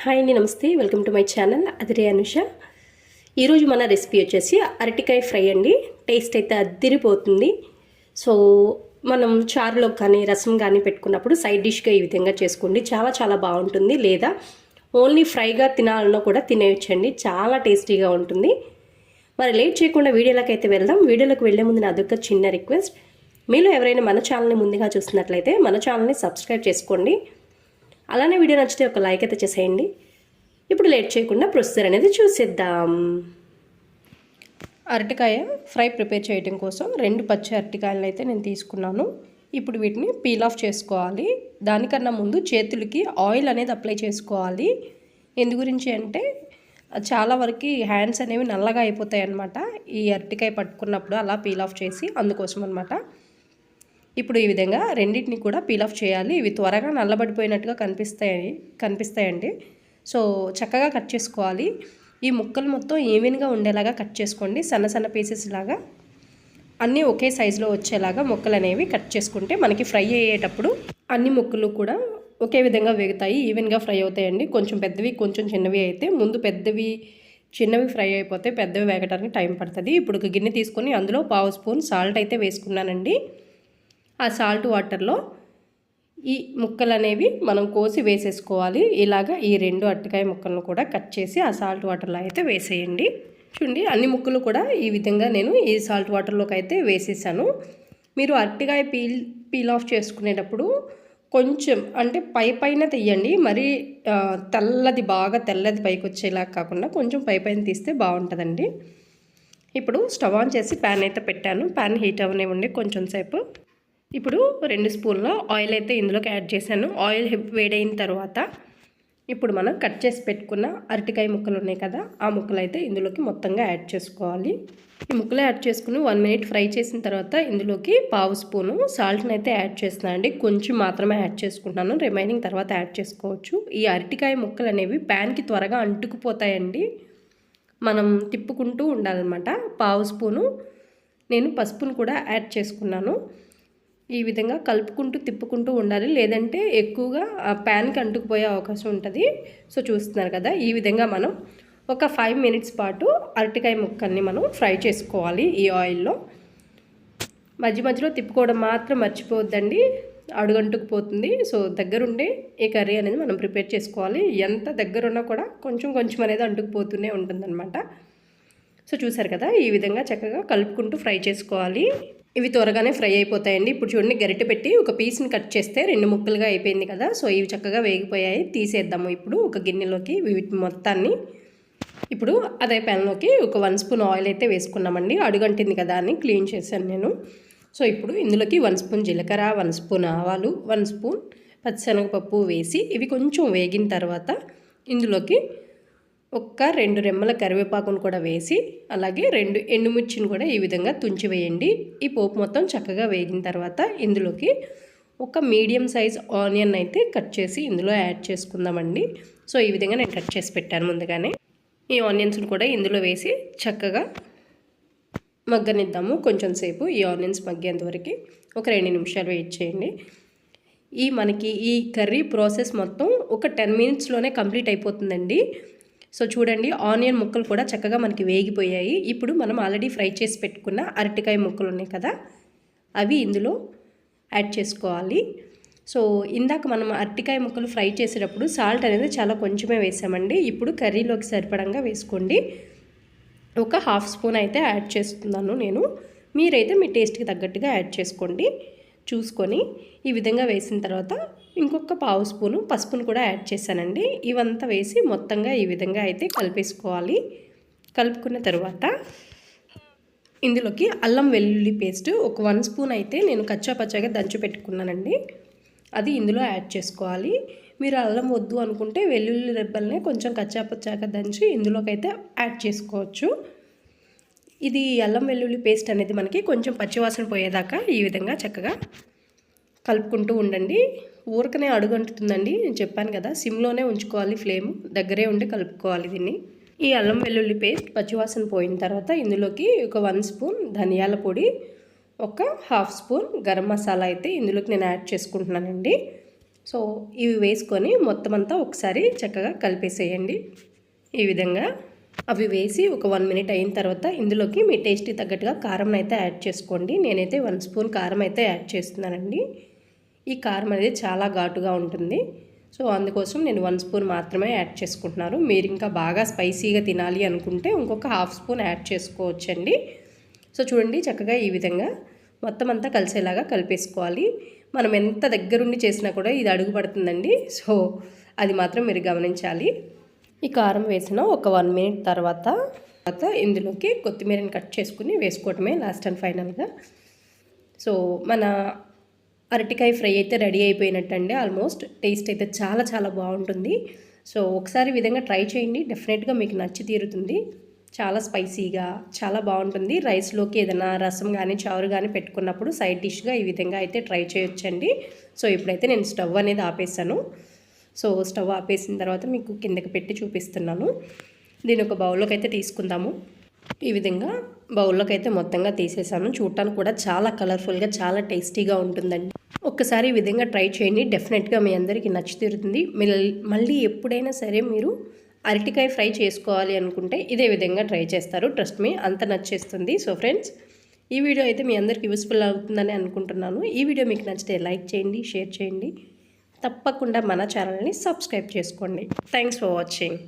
Hi అండి నమస్తే. Welcome to my channel. అదిరే అనుష. ఈరోజు మన రెసిపీ వచ్చేసి అరటికాయ ఫ్రై అండి. టేస్ట్ అయితే అద్దిరిపోతుంది సో మనం చారులో కానీ రసం కానీ పెట్టుకున్నప్పుడు సైడ్ డిష్గా ఈ విధంగా చేసుకోండి. చాలా చాలా బాగుంటుంది. లేదా ఓన్లీ ఫ్రైగా తినాలన్నా కూడా తినేయచ్చండి. చాలా టేస్టీగా ఉంటుంది. మరి లేట్ చేయకుండా వీడియోలోకి అయితే వెళ్దాం. వీడియోలోకి వెళ్ళే ముందు నా అదొక చిన్న రిక్వెస్ట్. మీలో ఎవరైనా మన ఛానల్ని ముందుగా చూస్తున్నట్లయితే మన ఛానల్ని సబ్స్క్రైబ్ చేసుకోండి. అలానే వీడియో నచ్చితే ఒక లైక్ అయితే చేసేయండి. ఇప్పుడు లేట్ చేయకుండా ప్రొసెసర్ అనేది చూసేద్దాం. అరటికాయ ఫ్రై ప్రిపేర్ చేయడం కోసం రెండు పచ్చి అరటికాయలను అయితే నేను తీసుకున్నాను. ఇప్పుడు వీటిని పీల్ ఆఫ్ చేసుకోవాలి. దానికన్నా ముందు చేతులకి ఆయిల్ అనేది అప్లై చేసుకోవాలి. ఎందు గురించి అంటే చాలా వరకు హ్యాండ్స్ అనేవి నల్లగా అయిపోతాయి అన్నమాట ఈ అరటికాయ పట్టుకున్నప్పుడు అలా పీల్ ఆఫ్ చేసి అందుకోసం అనమాట ఇప్పుడు ఈ విధంగా రెండింటిని కూడా పీల్ ఆఫ్ చేయాలి. ఇవి త్వరగా నల్లబడిపోయినట్టుగా కనిపిస్తాయి కనిపిస్తాయండి. సో చక్కగా కట్ చేసుకోవాలి. ఈ ముక్కలు మొత్తం ఈవెన్గా ఉండేలాగా కట్ చేసుకోండి. సన్న సన్న పీసెస్ లాగా అన్నీ ఒకే సైజులో వచ్చేలాగా ముక్కలు అనేవి కట్ చేసుకుంటే మనకి ఫ్రై అయ్యేటప్పుడు అన్ని ముక్కలు కూడా ఒకే విధంగా వేగుతాయి. ఈవెన్గా ఫ్రై అవుతాయండి. కొంచెం పెద్దవి కొంచెం చిన్నవి అయితే ముందు పెద్దవి చిన్నవి ఫ్రై అయిపోతే పెద్దవి వేగటానికి టైం పడుతుంది. ఇప్పుడు ఒక గిన్నె తీసుకొని అందులో పావు స్పూన్ సాల్ట్ అయితే వేసుకున్నానండి. ఆ సాల్ట్ వాటర్లో ఈ ముక్కలు అనేవి మనం కోసి వేసేసుకోవాలి. ఇలాగా ఈ రెండు అరటికాయ ముక్కలను కూడా కట్ చేసి ఆ సాల్ట్ వాటర్లో అయితే వేసేయండి. చూడండి అన్ని ముక్కలు కూడా ఈ విధంగా నేను ఈ సాల్ట్ వాటర్లోకి అయితే వేసేసాను. మీరు అరటికాయ పీల్ పీల్ ఆఫ్ చేసుకునేటప్పుడు కొంచెం అంటే పై పైన తీయండి. మరి తెల్లది బాగా తెల్లది పైకి వచ్చేలా కాకుండా కొంచెం పై పైన తీస్తే బాగుంటుందండి. ఇప్పుడు స్టవ్ ఆన్ చేసి ప్యాన్ అయితే పెట్టాను. ప్యాన్ హీట్ అవనివ్వండి కొంచెం సేపు. ఇప్పుడు రెండు స్పూన్ల ఆయిల్ అయితే ఇందులోకి యాడ్ చేశాను. ఆయిల్ వేడైన తర్వాత ఇప్పుడు మనం కట్ చేసి పెట్టుకున్న అరటికాయ ముక్కలు ఉన్నాయి కదా ఆ ముక్కలు అయితే ఇందులోకి మొత్తంగా యాడ్ చేసుకోవాలి. ఈ ముక్కలు యాడ్ చేసుకుని వన్ మినిట్ ఫ్రై చేసిన తర్వాత ఇందులోకి పావు స్పూను సాల్ట్ని అయితే యాడ్ చేస్తున్నాను కొంచెం మాత్రమే యాడ్ చేసుకుంటున్నాను. రిమైనింగ్ తర్వాత యాడ్ చేసుకోవచ్చు. ఈ అరటికాయ ముక్కలు అనేవి ప్యాన్కి త్వరగా అంటుకుపోతాయండి. మనం తిప్పుకుంటూ ఉండాలన్నమాట. పావు స్పూను నేను పసుపును కూడా యాడ్ చేసుకున్నాను. ఈ విధంగా కలుపుకుంటూ తిప్పుకుంటూ ఉండాలి. లేదంటే ఎక్కువగా ఆ ప్యాన్కి అంటుకుపోయే అవకాశం ఉంటుంది. సో చూస్తున్నారు కదా ఈ విధంగా మనం ఒక ఫైవ్ మినిట్స్ పాటు అరటికాయ ముక్కల్ని మనం ఫ్రై చేసుకోవాలి ఈ ఆయిల్లో. మధ్య మధ్యలో తిప్పుకోవడం మాత్రం మర్చిపోవద్దండి. అడుగంటుకుపోతుంది సో దగ్గరుండే ఈ కర్రీ అనేది మనం ప్రిపేర్ చేసుకోవాలి. ఎంత దగ్గరున్నా కూడా కొంచెం కొంచెం అనేది అంటుకుపోతూనే ఉంటుందన్నమాట. సో చూసారు కదా ఈ విధంగా చక్కగా కలుపుకుంటూ ఫ్రై చేసుకోవాలి. ఇవి త్వరగానే ఫ్రై అయిపోతాయండి. ఇప్పుడు చూడండి గరిటె పెట్టి ఒక పీస్ని కట్ చేస్తే రెండు ముక్కలుగా అయిపోయింది కదా. సో ఇవి చక్కగా వేగిపోయాయి. తీసేద్దాము ఇప్పుడు ఒక గిన్నెలోకి వీటి మొత్తాన్ని. ఇప్పుడు అదే ప్యాన్లోకి ఒక వన్ స్పూన్ ఆయిల్ అయితే వేసుకున్నామండి. అడుగంటింది కదా అని క్లీన్ చేశాను నేను. సో ఇప్పుడు ఇందులోకి వన్ స్పూన్ జీలకర్ర వన్ స్పూన్ ఆవాలు వన్ స్పూన్ పచ్చిశనగపప్పు వేసి ఇవి కొంచెం వేగిన తర్వాత ఇందులోకి ఒక్క రెండు రెమ్మల కరివేపాకును కూడా వేసి అలాగే రెండు ఎండుమిర్చిని కూడా ఈ విధంగా తుంచి వేయండి. ఈ పోపు మొత్తం చక్కగా వేగిన తర్వాత ఇందులోకి ఒక మీడియం సైజ్ ఆనియన్ అయితే కట్ చేసి ఇందులో యాడ్ చేసుకుందామండి. సో ఈ విధంగా నేను కట్ చేసి పెట్టాను ముందుగానే. ఈ ఆనియన్స్ని కూడా ఇందులో వేసి చక్కగా మగ్గనిద్దాము. కొంచెం సేపు ఈ ఆనియన్స్ మగ్గేంత వరకు ఒక రెండు నిమిషాలు వెయిట్ చేయండి. ఈ మనకి ఈ కర్రీ ప్రాసెస్ మొత్తం ఒక టెన్ మినిట్స్లోనే కంప్లీట్ అయిపోతుందండి. సో చూడండి ఆనియన్ ముక్కలు కూడా చక్కగా మనకి వేగిపోయాయి. ఇప్పుడు మనం ఆల్రెడీ ఫ్రై చేసి పెట్టుకున్న అరటికాయ ముక్కలు ఉన్నాయి కదా అవి ఇందులో యాడ్ చేసుకోవాలి. సో ఇందాక మనం అరటికాయ ముక్కలు ఫ్రై చేసేటప్పుడు సాల్ట్ అనేది చాలా కొంచెమే వేసామండి. ఇప్పుడు కర్రీలోకి సరిపడంగా వేసుకోండి. ఒక హాఫ్ స్పూన్ అయితే యాడ్ చేస్తున్నాను నేను. మీరైతే మీ టేస్ట్కి తగ్గట్టుగా యాడ్ చేసుకోండి. చూసుకొని ఈ విధంగా వేసిన తర్వాత ఇంకొక పావు స్పూను పసుపును కూడా యాడ్ చేశానండి. ఇవంతా వేసి మొత్తంగా ఈ విధంగా అయితే కలిపేసుకోవాలి. కలుపుకున్న తర్వాత ఇందులోకి అల్లం వెల్లుల్లి పేస్ట్ ఒక వన్ స్పూన్ అయితే నేను కచ్చా పచ్చాగా దంచి పెట్టుకున్నానండి. అది ఇందులో యాడ్ చేసుకోవాలి. మీరు అల్లం వద్దు అనుకుంటే వెల్లుల్లి రెబ్బల్ని కొంచెం కచ్చా పచ్చాగా దంచి ఇందులోకైతే యాడ్ చేసుకోవచ్చు. ఇది అల్లం వెల్లుల్లి పేస్ట్ అనేది మనకి కొంచెం పచ్చివాసన పోయేదాకా ఈ విధంగా చక్కగా కలుపుకుంటూ ఉండండి. ఊరకనే అడుగంటుతుందండి. నేను చెప్పాను కదా సిమ్లోనే ఉంచుకోవాలి ఫ్లేమ్ దగ్గరే ఉండి కలుపుకోవాలి దీన్ని. ఈ అల్లం వెల్లుల్లి పేస్ట్ పచ్చివాసన పోయిన తర్వాత ఇందులోకి ఒక వన్ స్పూన్ ధనియాల పొడి ఒక హాఫ్ స్పూన్ గరం మసాలా అయితే ఇందులోకి నేను యాడ్ చేసుకుంటున్నానండి. సో ఇవి వేసుకొని మొత్తం అంతా ఒకసారి చక్కగా కలిపేసేయండి. ఈ విధంగా అవి వేసి ఒక వన్ మినిట్ అయిన తర్వాత ఇందులోకి మీ టేస్ట్కి తగ్గట్టుగా కారం అయితే యాడ్ చేసుకోండి. నేనైతే వన్ స్పూన్ కారం అయితే యాడ్ చేస్తున్నానండి. ఈ కారం అనేది చాలా ఘాటుగా ఉంటుంది. సో అందుకోసం నేను వన్ స్పూన్ మాత్రమే యాడ్ చేసుకుంటున్నాను. మీరు ఇంకా బాగా స్పైసీగా తినాలి అనుకుంటే ఇంకొక హాఫ్ స్పూన్ యాడ్ చేసుకోవచ్చండి. సో చూడండి చక్కగా ఈ విధంగా మొత్తం అంతా కలిసేలాగా కలిపేసుకోవాలి. మనం ఎంత దగ్గరుండి చేసినా కూడా ఇది అడుగు పడుతుందండి. సో అది మాత్రం మీరు గమనించాలి. ఈ కారం వేసిన ఒక వన్ మినిట్ తర్వాత తర్వాత ఇందులోకి కొత్తిమీరని కట్ చేసుకుని వేసుకోవటమే లాస్ట్ అండ్ ఫైనల్గా. సో మన అరటికాయ ఫ్రై అయితే రెడీ అయిపోయినట్టండి. ఆల్మోస్ట్ టేస్ట్ అయితే చాలా చాలా బాగుంటుంది. సో ఒకసారి విధంగా ట్రై చేయండి. డెఫినెట్గా మీకు నచ్చి తీరుతుంది. చాలా స్పైసీగా చాలా బాగుంటుంది. రైస్లోకి ఏదైనా రసం కానీ చారు కానీ పెట్టుకున్నప్పుడు సైడ్ డిష్గా ఈ విధంగా అయితే ట్రై చేయొచ్చండి. సో ఇప్పుడైతే నేను స్టవ్ అనేది ఆపేసాను సో స్టవ్ ఆపేసిన తర్వాత మీకు కిందకి పెట్టి చూపిస్తున్నాను. దీని ఒక బౌల్లోకి అయితే తీసుకుందాము. ఈ విధంగా బౌల్లోకి అయితే మొత్తంగా తీసేసాను. చూడటానికి కూడా చాలా కలర్ఫుల్గా చాలా టేస్టీగా ఉంటుందండి. ఒక్కసారి ఈ విధంగా ట్రై చేయండి. డెఫినెట్గా మీ అందరికీ నచ్చి తీరుతుంది. మళ్ళీ ఎప్పుడైనా సరే మీరు అరటికాయ ఫ్రై చేసుకోవాలి అనుకుంటే ఇదే విధంగా ట్రై చేస్తారు. ట్రస్ట్ మీ అంత నచ్చేస్తుంది. సో ఫ్రెండ్స్ ఈ వీడియో అయితే మీ అందరికి యూస్ఫుల్ అవుతుందని అనుకుంటున్నాను. ఈ వీడియో మీకు నచ్చితే లైక్ చేయండి షేర్ చేయండి. తప్పకుండా మన ఛానల్ని సబ్స్క్రైబ్ చేసుకోండి. Thanks for watching